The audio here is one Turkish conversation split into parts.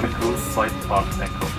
Capital Side Park Echo.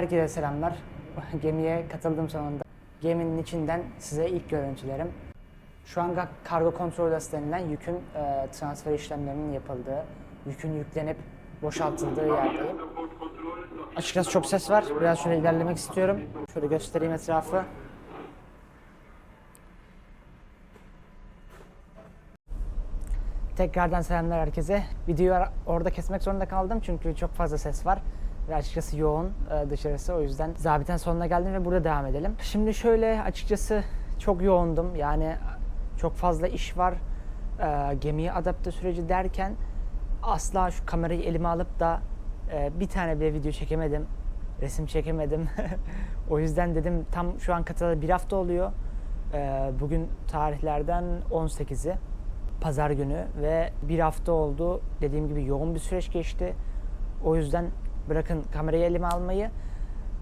Herkese selamlar. Gemiye katıldım sonunda. Geminin içinden size ilk görüntülerim. Şu an kargo kontrol odası denilen yükün e, transfer işlemlerinin yapıldığı, yükün yüklenip boşaltıldığı yerdeyim. Açıkçası çok ses var. Biraz şöyle ilerlemek istiyorum. Şöyle göstereyim etrafı. Tekrardan selamlar herkese. Videoyu orada kesmek zorunda kaldım çünkü çok fazla ses var. Ve açıkçası yoğun e, dışarısı o yüzden zabiten sonuna geldim ve burada devam edelim. Şimdi şöyle açıkçası çok yoğundum. Yani çok fazla iş var. E, gemiye adapte süreci derken asla şu kamerayı elime alıp da e, bir tane bile video çekemedim. Resim çekemedim. o yüzden dedim tam şu an katılalı bir hafta oluyor. E, bugün tarihlerden 18'i pazar günü ve bir hafta oldu. Dediğim gibi yoğun bir süreç geçti. O yüzden bırakın kamerayı elime almayı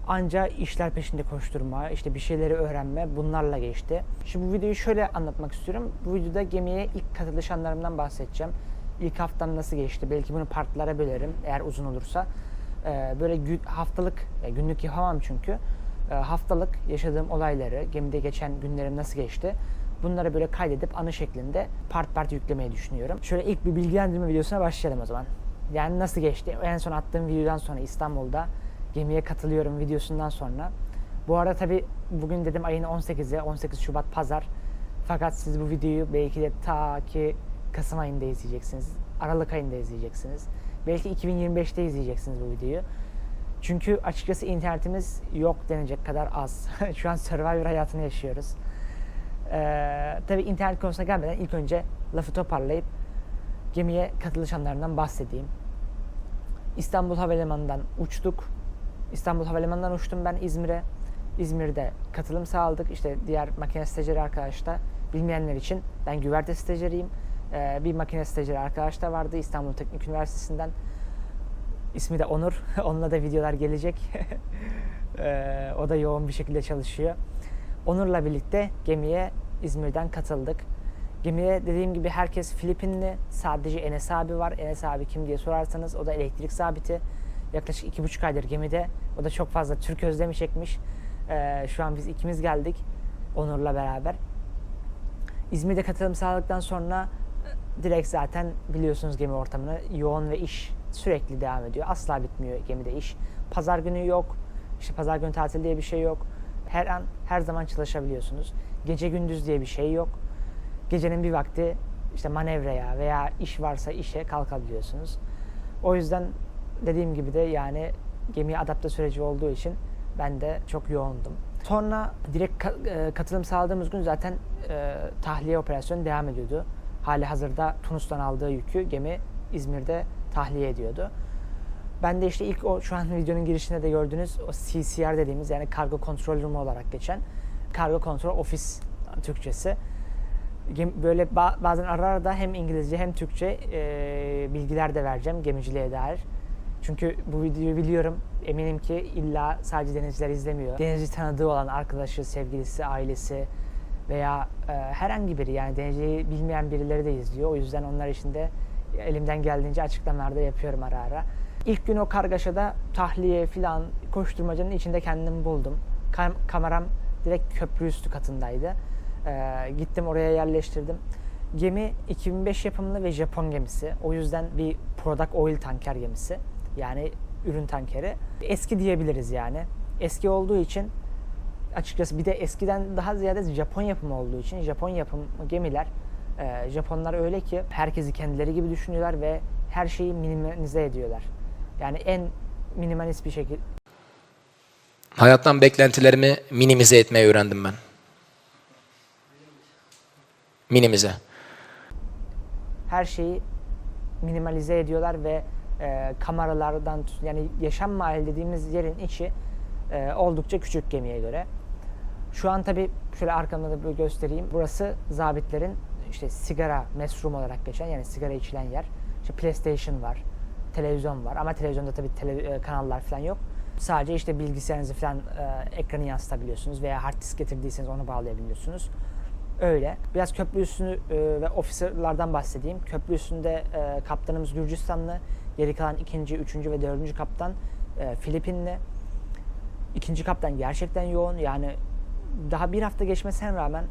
anca işler peşinde koşturma, işte bir şeyleri öğrenme bunlarla geçti. Şimdi bu videoyu şöyle anlatmak istiyorum. Bu videoda gemiye ilk katılış anlarımdan bahsedeceğim. İlk haftam nasıl geçti? Belki bunu partlara bölerim eğer uzun olursa. Ee, böyle gü- haftalık, e, günlük yapamam çünkü. Ee, haftalık yaşadığım olayları, gemide geçen günlerim nasıl geçti? Bunları böyle kaydedip anı şeklinde part part yüklemeyi düşünüyorum. Şöyle ilk bir bilgilendirme videosuna başlayalım o zaman. Yani nasıl geçti? En son attığım videodan sonra İstanbul'da gemiye katılıyorum videosundan sonra. Bu arada tabi bugün dedim ayın 18'i, 18 Şubat Pazar. Fakat siz bu videoyu belki de ta ki Kasım ayında izleyeceksiniz. Aralık ayında izleyeceksiniz. Belki 2025'te izleyeceksiniz bu videoyu. Çünkü açıkçası internetimiz yok denecek kadar az. Şu an Survivor hayatını yaşıyoruz. Ee, tabii internet konusuna gelmeden ilk önce lafı toparlayıp gemiye katılış anlarından bahsedeyim. İstanbul Havalimanı'ndan uçtuk. İstanbul Havalimanı'ndan uçtum ben İzmir'e. İzmir'de katılım sağladık. İşte diğer makine stajyeri arkadaş da bilmeyenler için ben güverte stajyeriyim. Ee, bir makine stajyeri arkadaş da vardı İstanbul Teknik Üniversitesi'nden. İsmi de Onur. Onunla da videolar gelecek. Ee, o da yoğun bir şekilde çalışıyor. Onur'la birlikte gemiye İzmir'den katıldık. Gemiye dediğim gibi herkes Filipinli. Sadece Enes abi var. Enes abi kim diye sorarsanız o da elektrik sabiti. Yaklaşık iki buçuk aydır gemide. O da çok fazla Türk özlemi çekmiş. Ee, şu an biz ikimiz geldik Onur'la beraber. İzmir'de katılım sağladıktan sonra e, direkt zaten biliyorsunuz gemi ortamını yoğun ve iş sürekli devam ediyor. Asla bitmiyor gemide iş. Pazar günü yok. İşte pazar günü tatil diye bir şey yok. Her an her zaman çalışabiliyorsunuz. Gece gündüz diye bir şey yok. Gecenin bir vakti işte manevraya veya iş varsa işe kalkabiliyorsunuz. O yüzden dediğim gibi de yani gemiye adapte süreci olduğu için ben de çok yoğundum. Sonra direkt e, katılım sağladığımız gün zaten e, tahliye operasyonu devam ediyordu. Hali hazırda Tunus'tan aldığı yükü gemi İzmir'de tahliye ediyordu. Ben de işte ilk o şu an videonun girişinde de gördüğünüz o CCR dediğimiz yani kargo kontrol rumu olarak geçen kargo kontrol ofis Türkçesi. Böyle ba- bazen ara ara da hem İngilizce hem Türkçe e, bilgiler de vereceğim gemiciliğe dair. Çünkü bu videoyu biliyorum. Eminim ki illa sadece denizciler izlemiyor. Denizci tanıdığı olan arkadaşı, sevgilisi, ailesi veya e, herhangi biri yani denizciyi bilmeyen birileri de izliyor. O yüzden onlar için de elimden geldiğince açıklamalar da yapıyorum ara ara. İlk gün o kargaşada tahliye filan koşturmacanın içinde kendimi buldum. Kam- kameram direkt köprü üstü katındaydı. Ee, gittim oraya yerleştirdim. Gemi 2005 yapımlı ve Japon gemisi. O yüzden bir product oil tanker gemisi. Yani ürün tankeri. Eski diyebiliriz yani. Eski olduğu için açıkçası bir de eskiden daha ziyade Japon yapımı olduğu için Japon yapım gemiler e, Japonlar öyle ki herkesi kendileri gibi düşünüyorlar ve her şeyi minimize ediyorlar. Yani en minimalist bir şekilde Hayattan beklentilerimi minimize etmeyi öğrendim ben. Minimize. her şeyi minimalize ediyorlar ve e, kameralardan yani yaşam mahalli dediğimiz yerin içi e, oldukça küçük gemiye göre. Şu an tabi şöyle arkamda da böyle göstereyim. Burası zabitlerin işte sigara mesrum olarak geçen yani sigara içilen yer. İşte PlayStation var, televizyon var ama televizyonda tabi kanallar falan yok. Sadece işte bilgisayarınızı falan e, ekranı yansıtabiliyorsunuz veya hard disk getirdiyseniz onu bağlayabiliyorsunuz. Öyle. Biraz köprü üstünü e, ve officerlardan bahsedeyim. Köprü üstünde e, kaptanımız Gürcistanlı, geri kalan ikinci, üçüncü ve dördüncü kaptan e, Filipinli. İkinci kaptan gerçekten yoğun. Yani daha bir hafta geçmesine rağmen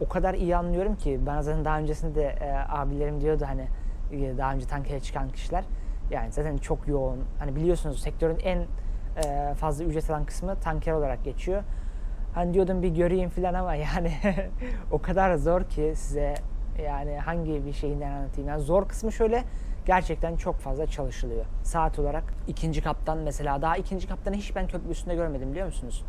o kadar iyi anlıyorum ki ben zaten daha öncesinde de e, abilerim diyordu hani e, daha önce tankere çıkan kişiler. Yani zaten çok yoğun. Hani biliyorsunuz sektörün en e, fazla ücret alan kısmı tanker olarak geçiyor. Hani diyordum bir göreyim falan ama yani o kadar zor ki size yani hangi bir şeyinden anlatayım. Yani zor kısmı şöyle gerçekten çok fazla çalışılıyor. Saat olarak ikinci kaptan mesela daha ikinci kaptanı hiç ben köprü üstünde görmedim biliyor musunuz?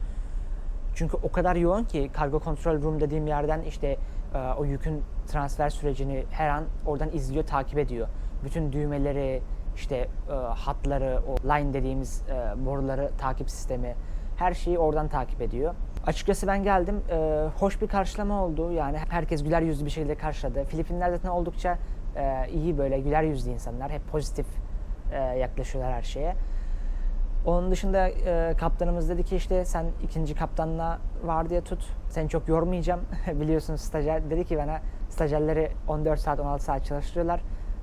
Çünkü o kadar yoğun ki kargo kontrol room dediğim yerden işte e, o yükün transfer sürecini her an oradan izliyor, takip ediyor. Bütün düğmeleri, işte e, hatları, o line dediğimiz e, boruları takip sistemi her şeyi oradan takip ediyor. Açıkçası ben geldim. e, hoş bir karşılama oldu. Yani herkes güler yüzlü bir şekilde karşıladı. Filipinler zaten oldukça e, iyi böyle güler yüzlü insanlar. Hep pozitif e, yaklaşıyorlar her şeye. Onun dışında e, kaptanımız dedi ki işte sen ikinci kaptanla vardiya tut. Seni çok yormayacağım. Biliyorsunuz stajyer dedi ki bana stajyerleri 14 saat 16 saat çalıştırıyorlar.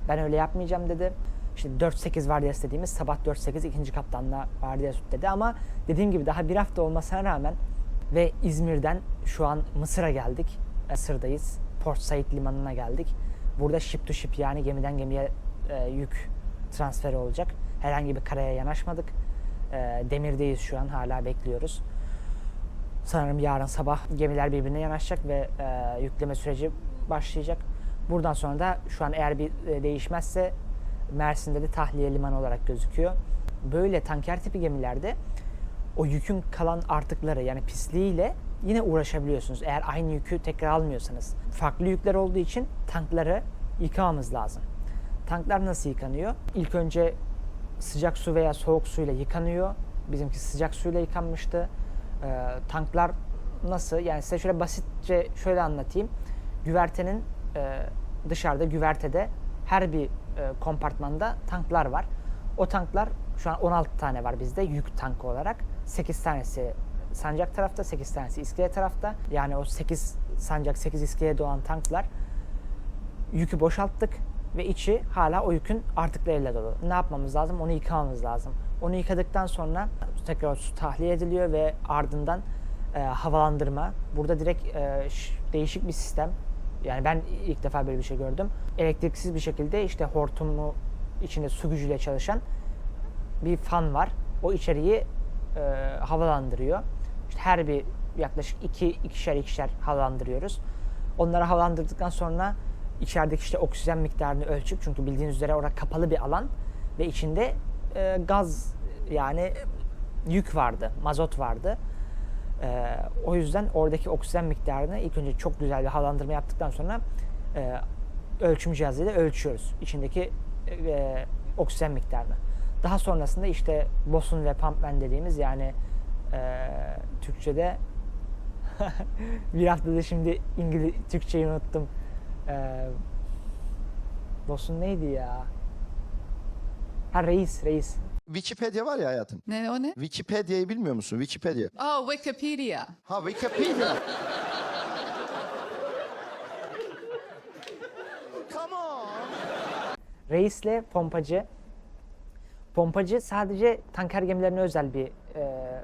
Ben öyle yapmayacağım dedi. İşte 4-8 vardiyası dediğimiz sabah 4-8 ikinci kaptanla vardiya tut dedi. Ama dediğim gibi daha bir hafta olmasına rağmen ve İzmir'den şu an Mısır'a geldik. Mısır'dayız. Port Said limanına geldik. Burada ship to ship yani gemiden gemiye e, yük transferi olacak. Herhangi bir karaya yanaşmadık. E, demirdeyiz şu an hala bekliyoruz. Sanırım yarın sabah gemiler birbirine yanaşacak ve e, yükleme süreci başlayacak. Buradan sonra da şu an eğer bir e, değişmezse Mersin'de de tahliye limanı olarak gözüküyor. Böyle tanker tipi gemilerde o yükün kalan artıkları yani pisliğiyle yine uğraşabiliyorsunuz. Eğer aynı yükü tekrar almıyorsanız. Farklı yükler olduğu için tankları yıkamamız lazım. Tanklar nasıl yıkanıyor? İlk önce sıcak su veya soğuk suyla yıkanıyor. Bizimki sıcak suyla yıkanmıştı. Ee, tanklar nasıl? Yani size şöyle basitçe şöyle anlatayım. Güvertenin e, dışarıda güvertede her bir e, kompartmanda tanklar var. O tanklar şu an 16 tane var bizde yük tankı olarak. 8 tanesi sancak tarafta, 8 tanesi iskele tarafta. Yani o 8 sancak, 8 iskeleye doğan tanklar yükü boşalttık ve içi hala o yükün artıklarıyla dolu. Ne yapmamız lazım? Onu yıkamamız lazım. Onu yıkadıktan sonra tekrar su tahliye ediliyor ve ardından e, havalandırma. Burada direkt e, değişik bir sistem. Yani ben ilk defa böyle bir şey gördüm. Elektriksiz bir şekilde işte hortumu içinde su gücüyle çalışan bir fan var. O içeriği e, havalandırıyor. İşte her bir yaklaşık iki, ikişer ikişer havalandırıyoruz. Onları havalandırdıktan sonra içerideki işte oksijen miktarını ölçüp çünkü bildiğiniz üzere orada kapalı bir alan ve içinde e, gaz yani yük vardı, mazot vardı. E, o yüzden oradaki oksijen miktarını ilk önce çok güzel bir havalandırma yaptıktan sonra e, ölçüm cihazıyla ölçüyoruz. İçindeki e, oksijen miktarını. Daha sonrasında işte bosun ve pumpman dediğimiz yani e, Türkçe'de bir haftada şimdi İngiliz Türkçeyi unuttum. E, bosun neydi ya? Ha reis, reis. Wikipedia var ya hayatım. Ne o ne? Wikipedia'yı bilmiyor musun? Wikipedia. Oh, Wikipedia. Ha Wikipedia. Come on. Reisle pompacı. Pompacı sadece tanker gemilerine özel bir e,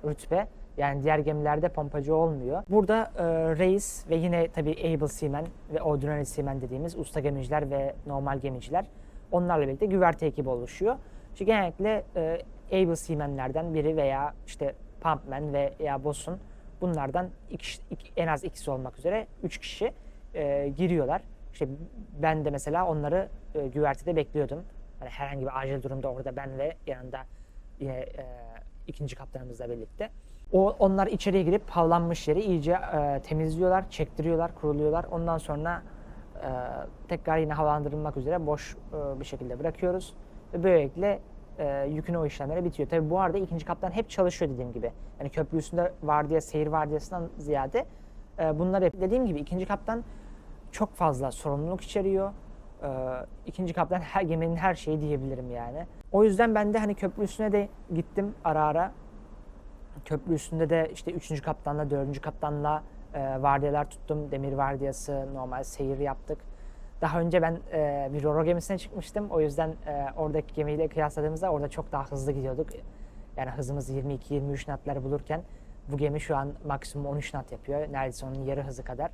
rütbe. Yani diğer gemilerde pompacı olmuyor. Burada e, reis ve yine tabii able seaman ve ordinary seaman dediğimiz usta gemiciler ve normal gemiciler onlarla birlikte güverte ekibi oluşuyor. İşte genellikle e, able seamanlerden biri veya işte pumpman ve ya bosun bunlardan iki, iki- en az ikisi olmak üzere üç kişi e, giriyorlar. İşte ben de mesela onları e, güvertede bekliyordum. Hani herhangi bir acil durumda orada ben ve yanında yine e, ikinci kaptanımızla birlikte. O onlar içeriye girip havlanmış yeri iyice e, temizliyorlar, çektiriyorlar, kuruluyorlar. Ondan sonra e, tekrar yine havalandırılmak üzere boş e, bir şekilde bırakıyoruz. Ve böylelikle e, yükün o işlemleri bitiyor. Tabi bu arada ikinci kaptan hep çalışıyor dediğim gibi. Yani köprü üstünde vardiya, seyir vardiyasından ziyade e, bunlar hep dediğim gibi ikinci kaptan çok fazla sorumluluk içeriyor. Ee, ikinci kaptan her geminin her şeyi diyebilirim yani. O yüzden ben de hani köprü üstüne de gittim ara ara. Köprü üstünde de işte üçüncü kaptanla, dördüncü kaptanla e, vardiyalar tuttum. Demir vardiyası, normal seyir yaptık. Daha önce ben e, bir roro gemisine çıkmıştım. O yüzden e, oradaki gemiyle kıyasladığımızda orada çok daha hızlı gidiyorduk. Yani hızımız 22-23 knotları bulurken bu gemi şu an maksimum 13 knot yapıyor. Neredeyse onun yarı hızı kadar.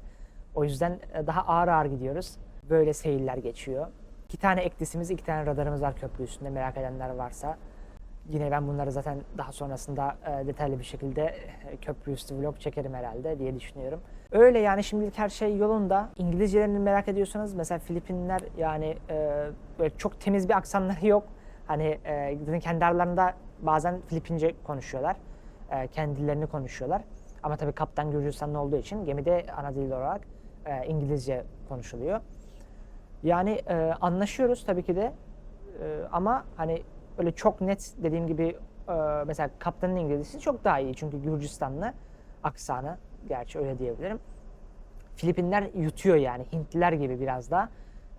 O yüzden e, daha ağır ağır gidiyoruz. Böyle seyirler geçiyor. İki tane eklisimiz, iki tane radarımız var köprü üstünde merak edenler varsa. Yine ben bunları zaten daha sonrasında e, detaylı bir şekilde e, köprü üstü vlog çekerim herhalde diye düşünüyorum. Öyle yani şimdilik her şey yolunda. İngilizcelerini merak ediyorsanız mesela Filipinler yani e, böyle çok temiz bir aksanları yok. Hani e, kendi aralarında bazen Filipince konuşuyorlar. E, kendilerini konuşuyorlar. Ama tabii kaptan Gürcistanlı olduğu için gemide ana dil olarak e, İngilizce konuşuluyor. Yani e, anlaşıyoruz tabii ki de E, ama hani öyle çok net dediğim gibi e, mesela kaptanın İngilizcesi çok daha iyi çünkü Gürcistanlı aksanı gerçi öyle diyebilirim. Filipinler yutuyor yani Hintliler gibi biraz da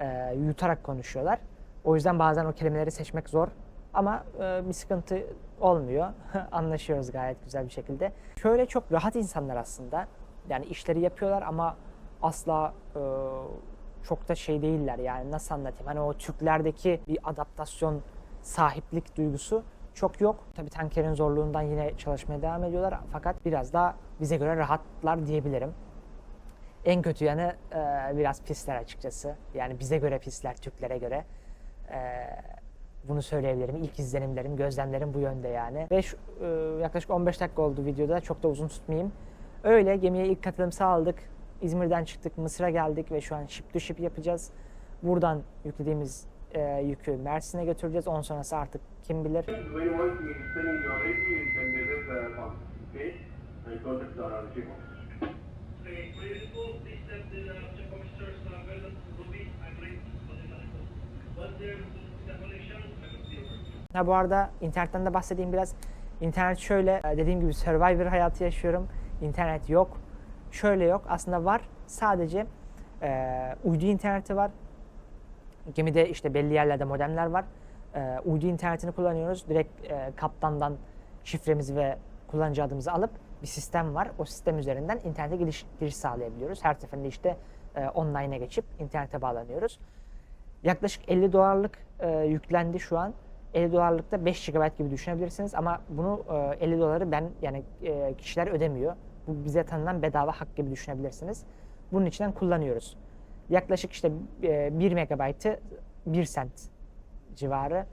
e, yutarak konuşuyorlar. O yüzden bazen o kelimeleri seçmek zor ama e, bir sıkıntı olmuyor. Anlaşıyoruz gayet güzel bir şekilde. Şöyle çok rahat insanlar aslında. Yani işleri yapıyorlar ama asla e, çok da şey değiller yani nasıl anlatayım. Hani o Türklerdeki bir adaptasyon, sahiplik duygusu çok yok. Tabii tankerin zorluğundan yine çalışmaya devam ediyorlar fakat biraz daha bize göre rahatlar diyebilirim. En kötü yanı e, biraz pisler açıkçası. Yani bize göre pisler, Türklere göre. E, bunu söyleyebilirim. İlk izlenimlerim, gözlemlerim bu yönde yani. Ve şu, e, yaklaşık 15 dakika oldu videoda. Çok da uzun tutmayayım. Öyle gemiye ilk katılım sağladık. İzmir'den çıktık, Mısır'a geldik ve şu an ship to ship yapacağız. Buradan yüklediğimiz e, yükü Mersin'e götüreceğiz. On sonrası artık kim bilir. Ha bu arada internetten de bahsedeyim biraz. İnternet şöyle, e, dediğim gibi Survivor hayatı yaşıyorum. İnternet yok. Şöyle yok. Aslında var. Sadece e, uydu interneti var. Gemide işte belli yerlerde modemler var. E, uydu internetini kullanıyoruz. Direkt e, kaptandan şifremizi ve kullanıcı adımızı alıp bir sistem var. O sistem üzerinden internete giriş, giriş sağlayabiliyoruz. Her seferinde işte e, online'a geçip internete bağlanıyoruz. Yaklaşık 50 dolarlık e, yüklendi şu an. 50 dolarlıkta 5 GB gibi düşünebilirsiniz ama bunu e, 50 doları ben yani e, kişiler ödemiyor. Bu bize tanınan bedava hak gibi düşünebilirsiniz. Bunun içinden kullanıyoruz. Yaklaşık işte e, 1 megabaytı 1 sent civarı.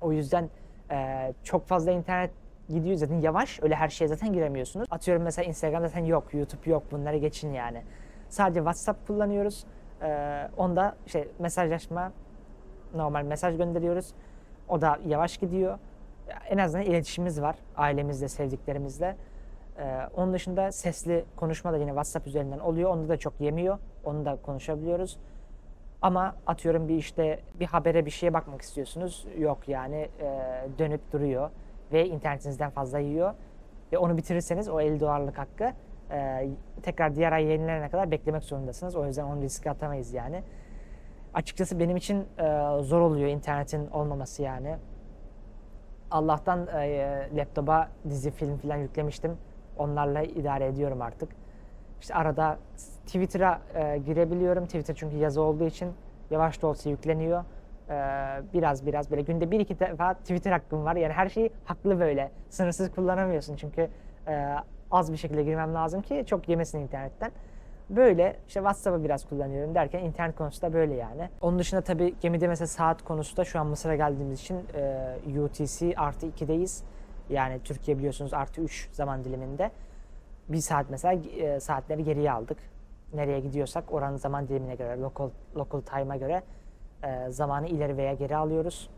O yüzden e, çok fazla internet gidiyor zaten yavaş. Öyle her şeye zaten giremiyorsunuz. Atıyorum mesela Instagram zaten yok, YouTube yok. Bunları geçin yani. Sadece WhatsApp kullanıyoruz. E, onda işte mesajlaşma, normal mesaj gönderiyoruz. O da yavaş gidiyor. En azından iletişimimiz var ailemizle, sevdiklerimizle. Ee, onun dışında sesli konuşma da yine WhatsApp üzerinden oluyor. Onda da çok yemiyor. Onu da konuşabiliyoruz. Ama atıyorum bir işte bir habere bir şeye bakmak istiyorsunuz. Yok yani e, dönüp duruyor ve internetinizden fazla yiyor. Ve onu bitirirseniz o 50 dolarlık hakkı e, tekrar diğer ay yayınlanana kadar beklemek zorundasınız. O yüzden onu riske atamayız yani. Açıkçası benim için e, zor oluyor internetin olmaması yani. Allah'tan e, laptopa dizi film falan yüklemiştim. Onlarla idare ediyorum artık. İşte arada Twitter'a e, girebiliyorum. Twitter çünkü yazı olduğu için yavaş da olsa yükleniyor. E, biraz biraz böyle günde bir iki defa Twitter hakkım var. Yani her şeyi haklı böyle. Sınırsız kullanamıyorsun çünkü e, az bir şekilde girmem lazım ki çok yemesin internetten. Böyle işte WhatsApp'ı biraz kullanıyorum derken internet konusu da böyle yani. Onun dışında tabii gemide mesela saat konusu da şu an Mısır'a geldiğimiz için e, UTC artı 2'deyiz. Yani Türkiye biliyorsunuz artı 3 zaman diliminde. Bir saat mesela e, saatleri geriye aldık. Nereye gidiyorsak oranın zaman dilimine göre, local, local time'a göre e, zamanı ileri veya geri alıyoruz.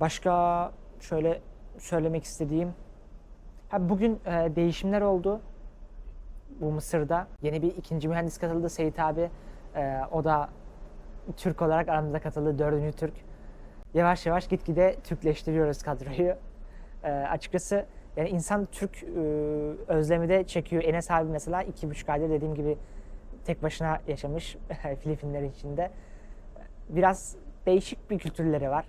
Başka şöyle söylemek istediğim Ha, bugün e, değişimler oldu bu Mısır'da. Yeni bir ikinci mühendis katıldı Seyit abi. E, o da Türk olarak aramıza katıldı. Dördüncü Türk. Yavaş yavaş gitgide Türkleştiriyoruz kadroyu. E, açıkçası yani insan Türk e, özlemi de çekiyor. Enes abi mesela iki buçuk aydır dediğim gibi tek başına yaşamış Filipinler içinde. Biraz değişik bir kültürleri var.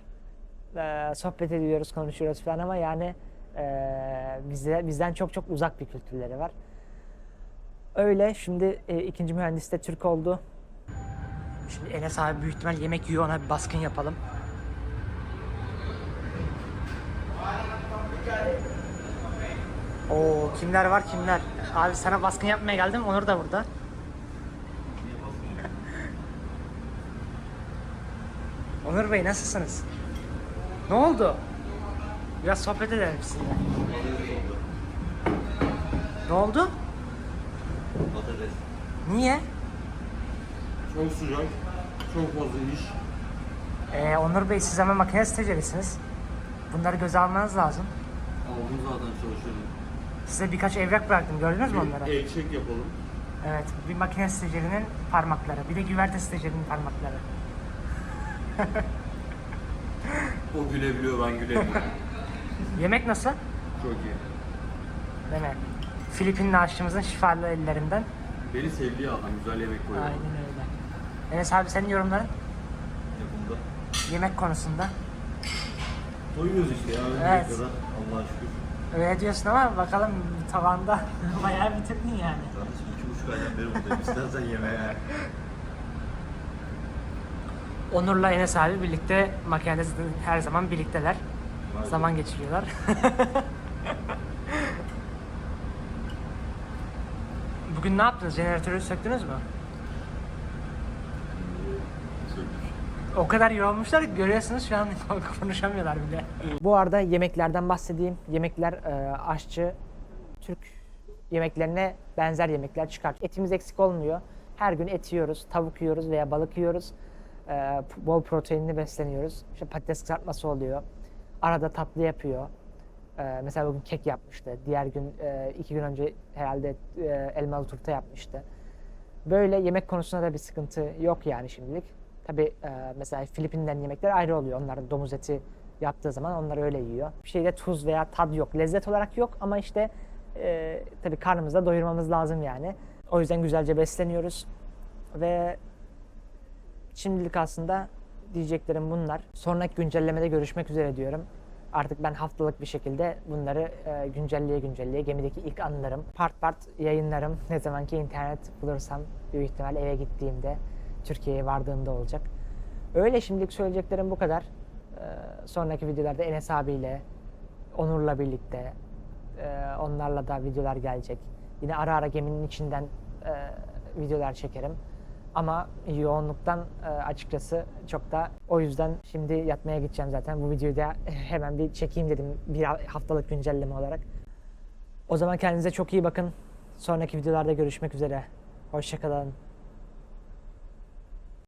E, sohbet ediyoruz, konuşuyoruz falan ama yani e, bize, bizden çok çok uzak bir kültürleri var. Öyle. Şimdi e, ikinci mühendis de Türk oldu. Şimdi Enes abi büyük ihtimal yemek yiyor ona bir baskın yapalım. Oo kimler var kimler? Abi sana baskın yapmaya geldim. Onur da burada. Onur Bey nasılsınız? Ne oldu? Biraz sohbet edelim sizinle. Ne oldu? Patates. Niye? Çok sıcak, çok fazla iş. Ee, Onur Bey siz hemen makine stajyerisiniz. Bunları göze almanız lazım. Aldım zaten çalışıyorum. Size birkaç evrak bıraktım. Gördünüz mü onları? El çek yapalım. Evet. Bir makine stajyerinin parmakları. Bir de güverte stajyerinin parmakları. O gülebiliyor, ben gülemiyorum. Yemek nasıl? çok iyi. Değil mi? Filipinli aşçımızın şifalı ellerinden. Beni sevdiği adam, güzel yemek koyuyor. Aynen öyle. Enes abi senin yorumların Yapımda. yemek konusunda. Doyuyoruz işte ya, Evet. kadar. Allah'a şükür. Öyle diyorsun ama bakalım tavanda bayağı bitirdin yani. Kardeşim iki buçuk aydan beri buradayım. İstersen yemeğe. Onur'la Enes abi birlikte makinede her zaman birlikteler. Maalesef. Zaman geçiriyorlar. Bugün ne yaptınız? Jeneratörü söktünüz mü? O kadar yorulmuşlar ki görüyorsunuz şu an konuşamıyorlar bile. Bu arada yemeklerden bahsedeyim. Yemekler e, aşçı Türk yemeklerine benzer yemekler çıkart. Etimiz eksik olmuyor. Her gün et yiyoruz, tavuk yiyoruz veya balık yiyoruz. E, bol proteinli besleniyoruz. İşte patates kızartması oluyor. Arada tatlı yapıyor. E, mesela bugün kek yapmıştı. Diğer gün, e, iki gün önce herhalde e, elmalı turta yapmıştı. Böyle yemek konusunda da bir sıkıntı yok yani şimdilik. Tabi mesela Filipinlerin yemekleri ayrı oluyor. Onlar domuz eti yaptığı zaman onlar öyle yiyor. Bir şeyde tuz veya tad yok. Lezzet olarak yok ama işte e, tabii karnımızı da doyurmamız lazım yani. O yüzden güzelce besleniyoruz. Ve şimdilik aslında diyeceklerim bunlar. Sonraki güncellemede görüşmek üzere diyorum. Artık ben haftalık bir şekilde bunları e, güncelleye güncelleye gemideki ilk anlarım, part part yayınlarım. Ne zamanki internet bulursam büyük ihtimal eve gittiğimde, Türkiye'ye vardığımda olacak. Öyle şimdilik söyleyeceklerim bu kadar. E, sonraki videolarda Enes abiyle, Onur'la birlikte, e, onlarla da videolar gelecek. Yine ara ara geminin içinden e, videolar çekerim. Ama yoğunluktan e, açıkçası çok da o yüzden şimdi yatmaya gideceğim zaten. Bu videoyu da hemen bir çekeyim dedim bir haftalık güncelleme olarak. O zaman kendinize çok iyi bakın. Sonraki videolarda görüşmek üzere. Hoşçakalın.